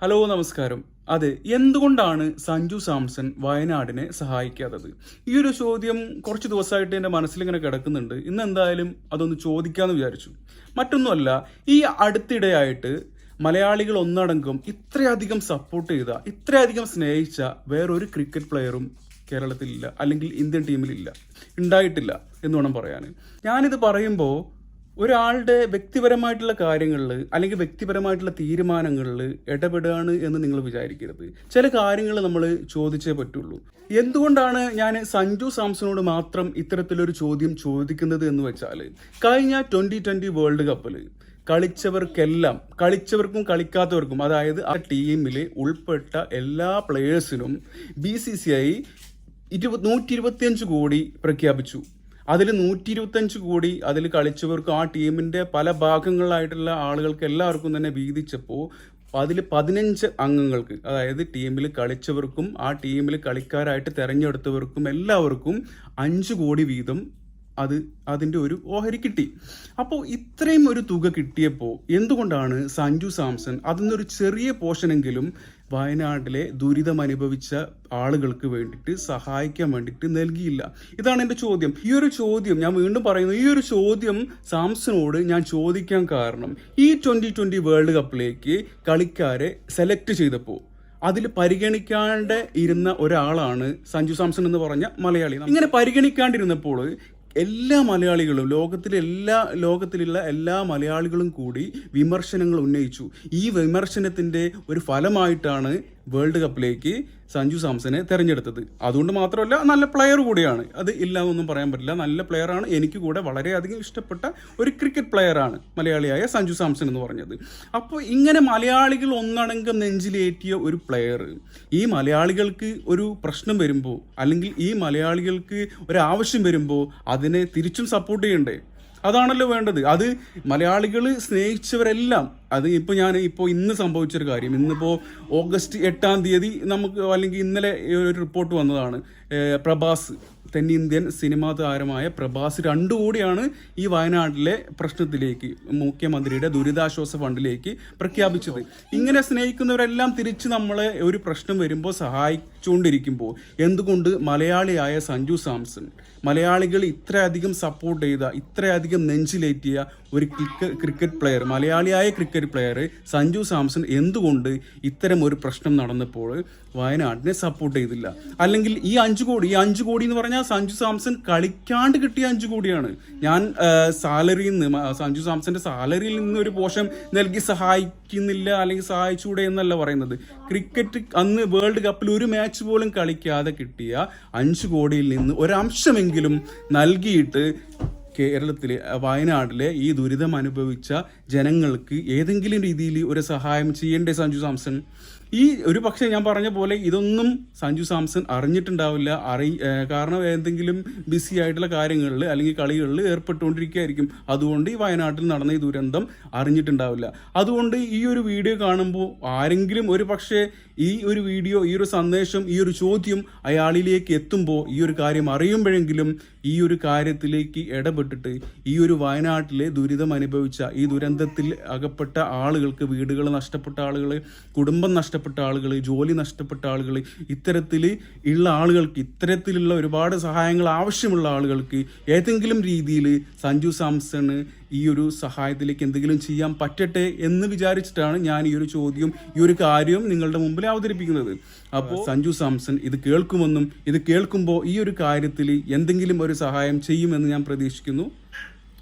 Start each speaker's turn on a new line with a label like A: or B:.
A: Hello നമസ്കാരം. അതെ എന്തുകൊണ്ടാണ് സഞ്ജു സാംസൺ വയനാടിനെ സഹായിക്കാത്തത്? ഈ ഒരു ചോദ്യം കുറച്ച് ദിവസമായിട്ട് എന്റെ മനസ്സിലിങ്ങനെ കിടക്കുന്നുണ്ട്. ഇന്ന് എന്തായാലും അതൊന്ന് ചോദിക്കാമെന്ന് വിചാരിച്ചു. മറ്റൊന്നുമല്ല ഈ അടുത്തിടെയായിട്ട് മലയാളികൾ ഒന്നടങ്കം ഇത്രയധികം സപ്പോർട്ട് ചെയ്ത ഇത്രയധികം സ്നേഹിച്ച വേറൊരു ക്രിക്കറ്റ് പ്ലെയറും കേരളത്തിലില്ല അല്ലെങ്കിൽ ഇന്ത്യൻ ടീമിലില്ല ഉണ്ടായിട്ടില്ല എന്ന് വേണം പറയാൻ. ഞാനിത് പറയുമ്പോൾ ഒരാളുടെ വ്യക്തിപരമായിട്ടുള്ള കാര്യങ്ങളിൽ അല്ലെങ്കിൽ വ്യക്തിപരമായിട്ടുള്ള തീരുമാനങ്ങളിൽ ഇടപെടുകയാണ് എന്ന് നിങ്ങൾ വിചാരിക്കരുത്. ചില കാര്യങ്ങൾ നമ്മൾ ചോദിച്ചേ പറ്റുള്ളൂ. എന്തുകൊണ്ടാണ് ഞാൻ സഞ്ജു സാംസണോട് മാത്രം ഇത്തരത്തിലൊരു ചോദ്യം ചോദിക്കുന്നത് എന്ന് വെച്ചാൽ കഴിഞ്ഞ ട്വന്റി ട്വന്റി വേൾഡ് കപ്പിൽ കളിച്ചവർക്കെല്ലാം കളിച്ചവർക്കും കളിക്കാത്തവർക്കും അതായത് ആ ടീമിൽ ഉൾപ്പെട്ട എല്ലാ പ്ലേയേഴ്സിനും ബി സി സി ഐ ഇരുപത് നൂറ്റി ഇരുപത്തിയഞ്ച് കോടി പ്രഖ്യാപിച്ചു. അതിൽ നൂറ്റി ഇരുപത്തഞ്ച് കോടി അതിൽ കളിച്ചവർക്ക് ആ ടീമിന്റെ പല ഭാഗങ്ങളിലായിട്ടുള്ള ആളുകൾക്ക് എല്ലാവർക്കും തന്നെ വീതിച്ചപ്പോൾ അതിൽ പതിനഞ്ച് അംഗങ്ങൾക്ക് അതായത് ടീമിൽ കളിച്ചവർക്കും ആ ടീമിൽ കളിക്കാരായിട്ട് തെരഞ്ഞെടുത്തവർക്കും എല്ലാവർക്കും അഞ്ച് കോടി വീതം അത് അതിന്റെ ഒരു ഓഹരി കിട്ടി. അപ്പോൾ ഇത്രയും ഒരു തുക കിട്ടിയപ്പോൾ എന്തുകൊണ്ടാണ് സഞ്ജു സാംസൺ അതിൽ നിന്നൊരു ചെറിയ പോർഷനെങ്കിലും വയനാട്ടിലെ ദുരിതം അനുഭവിച്ച ആളുകൾക്ക് വേണ്ടിയിട്ട് സഹായിക്കാൻ വേണ്ടിയിട്ട് നൽകിയില്ല. ഇതാണ് എന്റെ ചോദ്യം. ഈ ഒരു ചോദ്യം ഞാൻ വീണ്ടും പറയുന്നു. ഈ ഒരു ചോദ്യം സാംസണോട് ഞാൻ ചോദിക്കാൻ കാരണം ഈ ട്വന്റി ട്വന്റി വേൾഡ് കപ്പിലേക്ക് കളിക്കാരെ സെലക്ട് ചെയ്തപ്പോൾ അതിൽ പരിഗണിക്കാണ്ട് ഇരുന്ന ഒരാളാണ് സഞ്ജു സാംസൺ എന്ന് പറഞ്ഞ മലയാളി. ഇങ്ങനെ പരിഗണിക്കാണ്ടിരുന്നപ്പോൾ എല്ലാ മലയാളികളും ലോകത്തിലെ എല്ലാ ലോകത്തിലുള്ള എല്ലാ മലയാളികളും കൂടി വിമർശനങ്ങൾ ഉന്നയിച്ചു. ഈ വിമർശനത്തിന്റെ ഒരു ഫലമായിട്ടാണ് വേൾഡ് കപ്പിലേക്ക് സഞ്ജു സാംസനെ തെരഞ്ഞെടുത്തത്. അതുകൊണ്ട് മാത്രമല്ല നല്ല പ്ലെയർ കൂടിയാണ്. അത് ഇല്ല എന്നൊന്നും പറയാൻ പറ്റില്ല. നല്ല പ്ലെയറാണ് എനിക്ക് കൂടെ വളരെയധികം ഇഷ്ടപ്പെട്ട ഒരു ക്രിക്കറ്റ് പ്ലെയറാണ് മലയാളിയായ സഞ്ജു സാംസൺ എന്ന് പറഞ്ഞത്. അപ്പോൾ ഇങ്ങനെ മലയാളികൾ ഒന്നടങ്കം നെഞ്ചിലേറ്റിയ ഒരു പ്ലെയർ ഈ മലയാളികൾക്ക് ഒരു പ്രശ്നം വരുമ്പോൾ അല്ലെങ്കിൽ ഈ മലയാളികൾക്ക് ഒരു ആവശ്യം വരുമ്പോൾ അതിനെ തിരിച്ചും സപ്പോർട്ട് ചെയ്യണ്ടേ? അതാണല്ലോ വേണ്ടത്. അത് മലയാളികൾ സ്നേഹിച്ചവരെല്ലാം അത് ഇപ്പോൾ ഞാൻ ഇപ്പോൾ ഇന്ന് സംഭവിച്ചൊരു കാര്യം. ഇന്നിപ്പോൾ ഓഗസ്റ്റ് എട്ടാം തീയതി നമുക്ക് അല്ലെങ്കിൽ ഇന്നലെ ഒരു റിപ്പോർട്ട് വന്നതാണ്. പ്രഭാസ് തെന്നിന്ത്യൻ സിനിമാ താരമായ പ്രഭാസ് രണ്ടു കൂടിയാണ് ഈ വയനാട്ടിലെ പ്രശ്നത്തിലേക്ക് മുഖ്യമന്ത്രിയുടെ ദുരിതാശ്വാസ ഫണ്ടിലേക്ക് പ്രഖ്യാപിച്ചത്. ഇങ്ങനെ സ്നേഹിക്കുന്നവരെല്ലാം തിരിച്ച് നമ്മളെ ഒരു പ്രശ്നം വരുമ്പോൾ സഹായിച്ചുകൊണ്ടിരിക്കുമ്പോൾ എന്തുകൊണ്ട് മലയാളിയായ സഞ്ജു സാംസൺ മലയാളികൾ ഇത്രയധികം സപ്പോർട്ട് ചെയ്ത ഇത്രയധികം നെഞ്ചിലേറ്റിയ ഒരു ക്രിക്കറ്റ് പ്ലെയർ മലയാളിയായ ക്രിക്കറ്റ് പ്ലെയർ സഞ്ജു സാംസൺ എന്തുകൊണ്ട് ഇത്തരം ഒരു പ്രശ്നം നടന്നപ്പോൾ വയനാടിനെ സപ്പോർട്ട് ചെയ്തില്ല? അല്ലെങ്കിൽ ഈ അഞ്ചു കോടി ഈ അഞ്ചു കോടി എന്ന് പറഞ്ഞാൽ സഞ്ജു സാംസൺ കളിക്കാണ്ട് കിട്ടിയ അഞ്ചു കോടിയാണ്. ഞാൻ സാലറിയിൽ നിന്ന് സഞ്ജു സാംസന്റെ സാലറിയിൽ നിന്ന് ഒരു പോഷം നൽകി സഹായിക്കുന്നില്ല അല്ലെങ്കിൽ സഹായിച്ചുകൂടെ എന്നല്ല പറയുന്നത്. ക്രിക്കറ്റ് അന്ന് വേൾഡ് കപ്പിൽ ഒരു മാച്ച് പോലും കളിക്കാതെ കിട്ടിയ അഞ്ചു കോടിയിൽ നിന്ന് ഒരംശമെങ്കിലും നൽകിയിട്ട് കേരളത്തിലെ വയനാട്ടിലെ ഈ ദുരിതം അനുഭവിച്ച ജനങ്ങൾക്ക് ഏതെങ്കിലും രീതിയിൽ ഒരു സഹായം ചെയ്യേണ്ടേ സഞ്ജു സാംസൺ? ഈ ഒരു പക്ഷേ ഞാൻ പറഞ്ഞ പോലെ ഇതൊന്നും സഞ്ജു സാംസൺ അറിഞ്ഞിട്ടുണ്ടാവില്ല. അറി കാരണം എന്തെങ്കിലും ബിസി ആയിട്ടുള്ള കാര്യങ്ങളിൽ അല്ലെങ്കിൽ കളികളിൽ ഏർപ്പെട്ടുകൊണ്ടിരിക്കുകയായിരിക്കും. അതുകൊണ്ട് ഈ വയനാട്ടിൽ നടന്ന ഈ ദുരന്തം അറിഞ്ഞിട്ടുണ്ടാവില്ല. അതുകൊണ്ട് ഈ ഒരു വീഡിയോ കാണുമ്പോൾ ആരെങ്കിലും ഒരു പക്ഷേ ഈ ഒരു വീഡിയോ ഈ ഒരു സന്ദേശം ഈ ഒരു ചോദ്യം അയാളിലേക്ക് എത്തുമ്പോൾ ഈ ഒരു കാര്യം അറിയുമ്പോഴെങ്കിലും ഈ ഒരു കാര്യത്തിലേക്ക് ഇടപെട്ടിട്ട് ഈ ഒരു വയനാട്ടിലെ ദുരിതം അനുഭവിച്ച ഈ ദുരന്തത്തിൽ അകപ്പെട്ട ആളുകൾക്ക് വീടുകൾ നഷ്ടപ്പെട്ട ആളുകൾ കുടുംബം നഷ്ടപ്പെട്ട ആളുകൾ ജോലി നഷ്ടപ്പെട്ട ആളുകൾ ഇത്തരത്തിൽ ഉള്ള ആളുകൾക്ക് ഇത്തരത്തിലുള്ള ഒരുപാട് സഹായങ്ങൾ ആവശ്യമുള്ള ആളുകൾക്ക് ഏതെങ്കിലും രീതിയിൽ സഞ്ജു സാംസണ് ഈ ഒരു സഹായത്തിലേക്ക് എന്തെങ്കിലും ചെയ്യാൻ പറ്റട്ടെ എന്ന് വിചാരിച്ചിട്ടാണ് ഞാൻ ഈ ഒരു ചോദ്യം ഈ ഒരു കാര്യവും നിങ്ങളുടെ മുമ്പിൽ അവതരിപ്പിക്കുന്നത്. അപ്പോൾ സഞ്ജു സാംസൺ ഇത് കേൾക്കുമെന്നും ഇത് കേൾക്കുമ്പോൾ ഈ ഒരു കാര്യത്തിൽ എന്തെങ്കിലും ഒരു സഹായം ചെയ്യുമെന്ന് ഞാൻ പ്രതീക്ഷിക്കുന്നു.